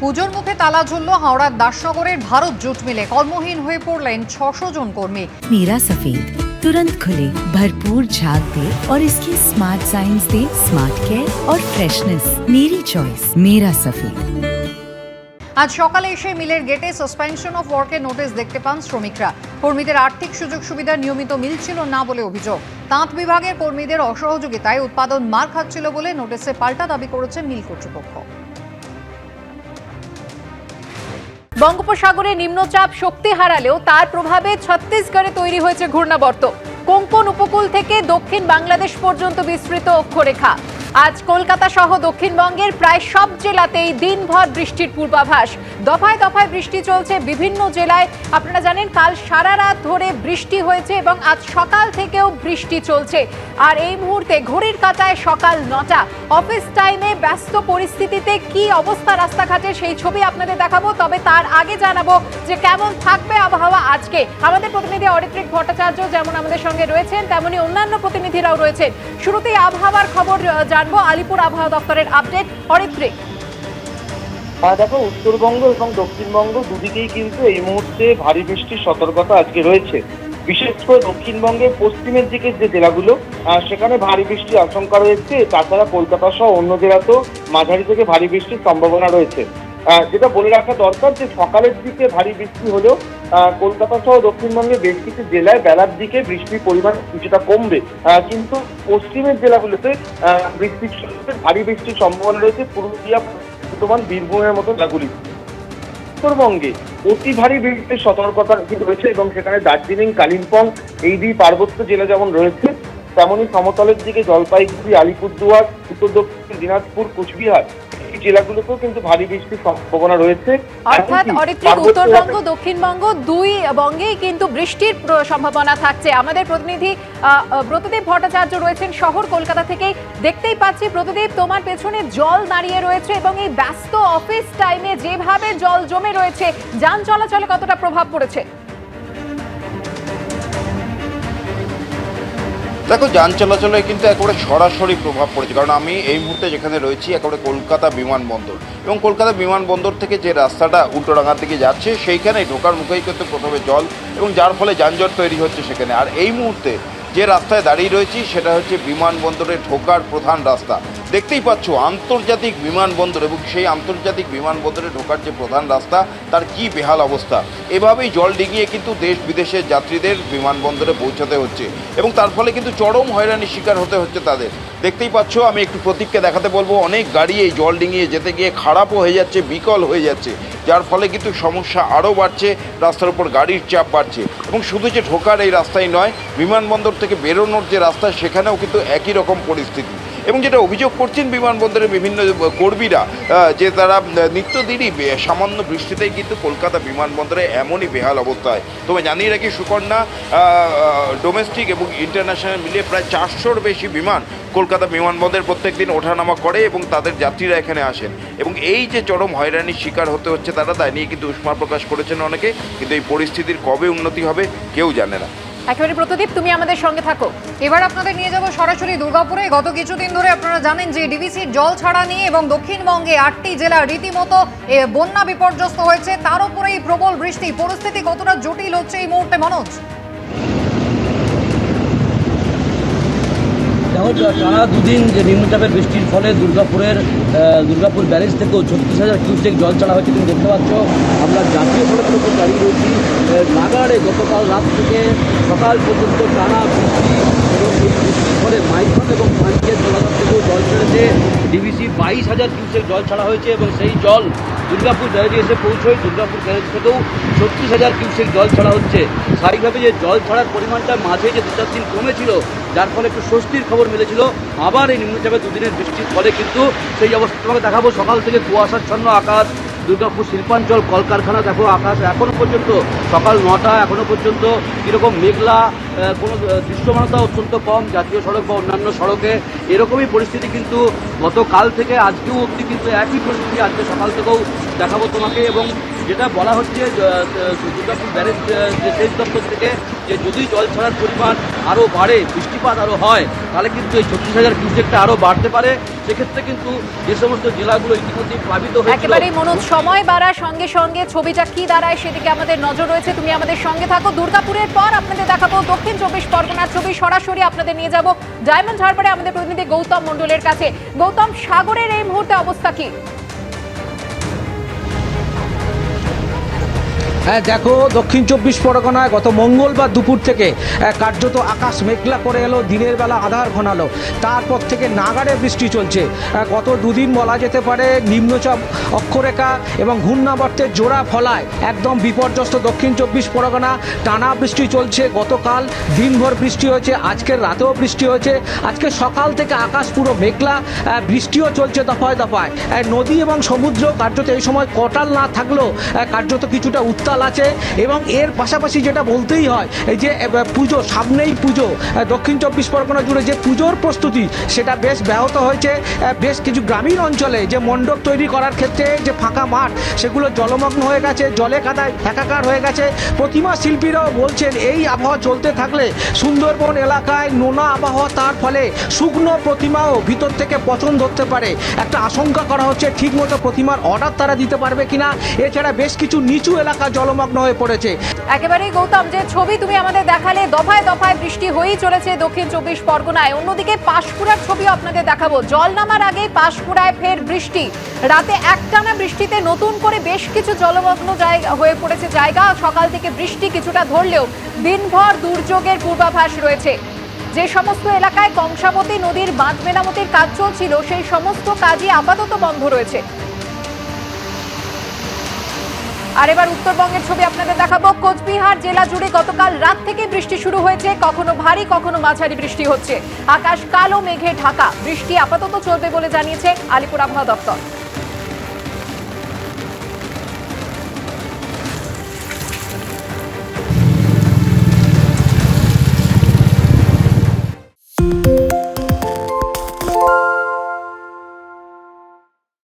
পুজোর মুখে তালা ঝুলল হাওড়ার দাসনগরের ভারত জুট মিলে কর্মহীন হয়ে পড়লেন ছশো জন কর্মী मीरा सफेद तुरंत खुले भरपूर झाग दे और इसकी स्मार्ट साइंस दे स्मार्ट केयर और फ्रेशनेस मेरी चॉइस मेरा सफेद আজ সকালে এসে মিলের গেটে সাসপেনশন অফ ওয়ার্কের নোটিশ দেখতে পান শ্রমিকরা কর্মীদের আর্থিক সুযোগ সুবিধা নিয়মিত মিলছিল না বলে অভিযোগ তাঁত বিভাগের কর্মীদের অসহযোগিতায় উৎপাদন মার খাচ্ছিল বলে নোটিশে পাল্টা দাবি করেছে মিল কর্তৃপক্ষ বঙ্গোপসাগরে নিম্নচাপ শক্তি হারালেও তার প্রভাবে ছত্তিশগড়ে তৈরি হয়েছে ঘূর্ণাবর্ত। কোঙ্কন উপকূল থেকে দক্ষিণ বাংলাদেশ পর্যন্ত বিস্তৃত অক্ষরেখা। আজ কলকাতা সহ দক্ষিণবঙ্গের প্রায় সব জেলাতেই দিনভর বৃষ্টির পূর্বাভাস। দফায় দফায় বৃষ্টি চলছে বিভিন্ন জেলায়। আপনারা জানেন, কাল সারা রাত ধরে বৃষ্টি হয়েছে এবং আজ সকাল থেকেও বৃষ্টি চলছে। আর এই মুহূর্তে ঘড়ির কাঁটায় সকাল নটা। অফিস টাইমে ব্যস্ত পরিস্থিতিতে কি অবস্থা রাস্তাঘাটে সেই ছবি আপনাদের দেখাবো। তবে তার আগে জানাব যে কেমন থাকবে আবহাওয়া আজকে। আমাদের প্রতিনিধি অরিত্রিক ভট্টাচার্য যেমন আমাদের সঙ্গে রয়েছেন, তেমনি অন্যান্য প্রতিনিধিরাও রয়েছেন। শুরুতেই আবহাওয়ার খবর জানব। আলিপুর আবহাওয়া দপ্তরের আপডেট অরিত্রিক দেখো, উত্তরবঙ্গ এবং দক্ষিণবঙ্গ দুদিকেই কিন্তু এই মুহূর্তে ভারী বৃষ্টির সতর্কতা আজকে রয়েছে। বিশেষ করে দক্ষিণবঙ্গের পশ্চিমের দিকের যে জেলাগুলো সেখানে ভারী বৃষ্টির আশঙ্কা রয়েছে। তাছাড়া কলকাতা সহ অন্য জেলাতেও মাঝারি থেকে ভারী বৃষ্টির সম্ভাবনা রয়েছে। যেটা বলে রাখা দরকার যে সকালের দিকে ভারী বৃষ্টি হলেও কলকাতা সহ দক্ষিণবঙ্গের বেশ কিছু জেলায় বেলার দিকে বৃষ্টির পরিমাণ কিছুটা কমবে। কিন্তু পশ্চিমের জেলাগুলোতে বৃষ্টির ভারী বৃষ্টির সম্ভাবনা রয়েছে। পুরুলিয়া বর্তমান বীরভূমের মতো জেলাগুলি। উত্তরবঙ্গে অতি ভারী বৃষ্টির সতর্কতা রয়েছে এবং সেখানে দার্জিলিং, কালিম্পং, এই দুই পার্বত্য জেলা যেমন রয়েছে তেমনই সমতলের দিকে জলপাইগুড়ি, আলিপুরদুয়ার, উত্তর দক্ষিণ দিনাজপুর, কুচবিহার। জেলাগুলোতেও কিন্তু ভারী বৃষ্টির সম্ভাবনা রয়েছে। অর্থাৎ অরিত্রিক উত্তরবঙ্গ দক্ষিণবঙ্গ দুই বঙ্গেই কিন্তু বৃষ্টির সম্ভাবনা থাকছে। আমাদের প্রতিনিধি আহ, ভট্টাচার্য রয়েছেন শহর কলকাতা থেকে দেখতেই পাচ্ছি ব্রতদীপ তোমার পেছনে জল দাঁড়িয়ে রয়েছে এবং এই ব্যস্ত অফিস টাইমে যেভাবে জল জমে রয়েছে যান চলাচলে কতটা প্রভাব পড়েছে? দেখো, যান চলাচলে কিন্তু একেবারে সরাসরি প্রভাব পড়েছে। কারণ আমি এই মুহূর্তে যেখানে রয়েছি, একেবারে কলকাতা বিমানবন্দর এবং কলকাতা বিমানবন্দর থেকে যে রাস্তাটা উল্টোডাঙ্গার দিকে যাচ্ছে, সেইখানে ঢোকার মুখেই কিন্তু প্রথমে জল এবং যার ফলে যানজট তৈরি হচ্ছে সেখানে। আর এই মুহূর্তে যে রাস্তায় দাঁড়িয়ে রয়েছি, সেটা হচ্ছে বিমানবন্দরে ঢোকার প্রধান রাস্তা। দেখতেই পাচ্ছ, আন্তর্জাতিক বিমানবন্দর এবং সেই আন্তর্জাতিক বিমানবন্দরে ঢোকার যে প্রধান রাস্তা, তার কি বেহাল অবস্থা। এভাবেই জল ডিঙিয়ে কিন্তু দেশ বিদেশের যাত্রীদের বিমানবন্দরে পৌঁছাতে হচ্ছে এবং তার ফলে কিন্তু চরম হয়রানির শিকার হতে হচ্ছে তাদের। দেখতেই পাচ্ছ, আমি একটু প্রতীককে দেখাতে বলব, অনেক গাড়ি এই জল ডিঙিয়ে যেতে গিয়ে খারাপও হয়ে যাচ্ছে, বিকল হয়ে যাচ্ছে, যার ফলে কিন্তু সমস্যা আরও বাড়ছে, রাস্তার উপর গাড়ির চাপ বাড়ছে এবং শুধু যে ঢোকার এই রাস্তাই নয়, বিমানবন্দর থেকে বেরোনোর যে রাস্তা, সেখানেও কিন্তু একই রকম পরিস্থিতি। এবং যেটা অভিযোগ করছেন বিমানবন্দরের বিভিন্ন কর্মীরা যে তারা নিত্যদিনই সামান্য বৃষ্টিতেই কিন্তু কলকাতা বিমানবন্দরে এমনই বেহাল অবস্থায়। তবে জানিয়ে রাখি, সুকন্যা ডোমেস্টিক এবং ইন্টারন্যাশনাল মিলিয়ে প্রায় চারশোর বেশি বিমান কলকাতা বিমানবন্দরে প্রত্যেক দিন ওঠানামা করে এবং তাদের যাত্রীরা এখানে আসেন। এবং এই যে চরম হয়রানির শিকার হতে হচ্ছে তারা তাই নিয়ে কিন্তু উষ্মা প্রকাশ করেছেন অনেকে। কিন্তু এই পরিস্থিতির কবে উন্নতি হবে, কেউ জানে না। একেবারে প্রতিদীপ, তুমি আমাদের সঙ্গে থাকো। এবার আপনাদের নিয়ে যাব সরাসরি দুর্গাপুরে। গত কিছুদিন ধরে আপনারা জানেন যে ডিবিসির জল ছাড়া নিয়ে এবং দক্ষিণবঙ্গে আটটি জেলা রীতিমতো বন্যা বিপর্যস্ত হয়েছে। তার উপরে এই প্রবল বৃষ্টি। পরিস্থিতি কতটা জটিল হচ্ছে এই মুহূর্তে, মনোজ দেখো টানা দুদিন যে নিম্নচাপের বৃষ্টির ফলে দুর্গাপুরের দুর্গাপুর ব্যারেজ থেকেও ছত্রিশ হাজার কিউসেক জল ছাড়া হয়েছে, তুমি দেখতে পাচ্ছ। আমরা জাতীয় সড়কের উপর দাঁড়িয়ে রয়েছি। নাগাড়ে গতকাল রাত থেকে সকাল পর্যন্ত টানা বৃষ্টি এবং বৃষ্টির ফলে মাইথন এবং পাঞ্চের জলাধার থেকেও জল ছেড়েছে। ডিবিসি বাইশ হাজার কিউসেক জল ছাড়া হয়েছে এবং সেই জল দুর্গাপুর ব্যারেজে এসে পৌঁছয় দুর্গাপুর ব্যারেজ থেকেও ছত্রিশ হাজার কিউসেক জল ছাড়া হচ্ছে। স্বাভাবিকভাবে যে জল ছাড়ার পরিমাণটা মাঝে যে দু চার দিন কমেছিল, যার ফলে একটু স্বস্তির খবর মিলেছিল। আবার এই নিম্নচাপে দুদিনের বৃষ্টির ফলে কিন্তু সেই অবস্থা তোমাকে দেখাবো। সকাল থেকে কুয়াশাচ্ছন্ন আকাশ দুর্গাপুর শিল্পাঞ্চল, কলকারখানা, দেখো আকাশ এখনও পর্যন্ত, সকাল নটা এখনও পর্যন্ত কীরকম মেঘলা কোনো দৃশ্যমানতা অত্যন্ত কম, জাতীয় সড়ক বা অন্যান্য সড়কে। এরকমই পরিস্থিতি কিন্তু গতকাল থেকে আজকেও অবধি কিন্তু একই পরিস্থিতি আজকে সকাল থেকেও দেখাবো তোমাকে এবং যেটা বলা হচ্ছে দুর্গাপুর ব্যারেজ যে সেচ দপ্তর থেকে যে যদি জল ছাড়ার পরিমাণ আরও বাড়ে, বৃষ্টিপাত আরও হয় তাহলে কিন্তু এই ছত্রিশ হাজার কিউসেকটা আরও বাড়তে পারে। সেক্ষেত্রে কিন্তু যে সমস্ত জেলাগুলো ইতিমধ্যে প্লাবিত হয়েছে একেবারে মনোজ, সময় বাড়ার সঙ্গে সঙ্গে ছবিটা কি দাঁড়ায় সেদিকে আমাদের নজর রয়েছে। তুমি আমাদের সঙ্গে থাকো। দুর্গাপুরের পর আপনাদের দেখাবো দক্ষিণ চব্বিশ পরগনার ছবি। সরাসরি আপনাদের নিয়ে যাব। ডায়মন্ড হারবারে আমাদের প্রতিনিধি গৌতম মন্ডলের কাছে। গৌতম, সাগরের এই মুহূর্তে অবস্থা কি? দেখো, দক্ষিণ চব্বিশ পরগনায় গত মঙ্গলবার দুপুর থেকে কার্যত আকাশ মেঘলা করে এলো, দিনের বেলা আধার ঘনালো। তারপর থেকে নাগাড়ে বৃষ্টি চলছে। গত দুদিন বলা যেতে পারে, নিম্নচাপ অক্ষরেখা এবং ঘূর্ণাবর্তের জোড়া ফলায় একদম বিপর্যস্ত দক্ষিণ চব্বিশ পরগনা। টানা বৃষ্টি চলছে, গতকাল দিনভর বৃষ্টি হয়েছে, আজকের রাতেও বৃষ্টি হয়েছে। আজকে সকাল থেকে আকাশ পুরো মেঘলা বৃষ্টিও চলছে দফায় দফায়। নদী এবং সমুদ্র কার্যত এই সময় কটাল না থাকলেও কার্যত কিছুটা উত্তাল আছে এবং এর পাশাপাশি যেটা বলতেই হয়, এই যে পুজো, সামনেই পুজো দক্ষিণ চব্বিশ পরগনা জুড়ে যে পুজোর প্রস্তুতি, সেটা বেশ ব্যাহত হয়েছে বেশ কিছু গ্রামীণ অঞ্চলে যে মণ্ডপ তৈরি করার ক্ষেত্রে যে ফাঁকা মাঠ, সেগুলো জলমগ্ন হয়ে গেছে, জলে কাদায় একাকার হয়ে গেছে। প্রতিমা শিল্পীরাও বলছেন, এই আবহাওয়া চলতে থাকলে সুন্দরবন এলাকায় নোনা আবহাওয়া, তার ফলে শুকনো প্রতিমাও ভিতর থেকে পচন ধরতে পারে। একটা আশঙ্কা করা হচ্ছে, ঠিকমতো প্রতিমার অর্ডার তারা দিতে পারবে কিনা? এছাড়া বেশ কিছু নিচু এলাকা জলমগ্ন হয়ে পড়েছে। একেবারেই গৌতম, যে ছবি তুমি আমাদের দেখালে, দফায় দফায় বৃষ্টি হয়েই চলেছে দক্ষিণ চব্বিশ পরগনায়। অন্যদিকে পাশকুড়ার ছবি আপনাদের দেখাবো। জল নামার আগে পাশকুড়ায় ফের বৃষ্টি। রাতে একটানা বৃষ্টিতে নতুন করে বেশ কিছু জলমগ্ন হয়ে পড়েছে জায়গা। সকাল থেকে বৃষ্টি কিছুটা ধরলেও দিনভর দুর্যোগের পূর্বাভাস রয়েছে। যে সমস্ত এলাকায় কংসাবতী নদীর বাঁধ মেরামতির কাজ চলছিল, সেই সমস্ত কাজই আপাতত বন্ধ রয়েছে। আর এবার উত্তরবঙ্গের ছবি আপনাদের দেখাবো। কোচবিহার জেলা জুড়ে গতকাল রাত থেকে বৃষ্টি শুরু হয়েছে। কখনো ভারী, কখনো মাঝারি বৃষ্টি হচ্ছে। আকাশ কালো, মেঘে ঢাকা। বৃষ্টি আপাতত চলবে বলে জানিয়েছে আলিপুর আবহাওয়া দপ্তর।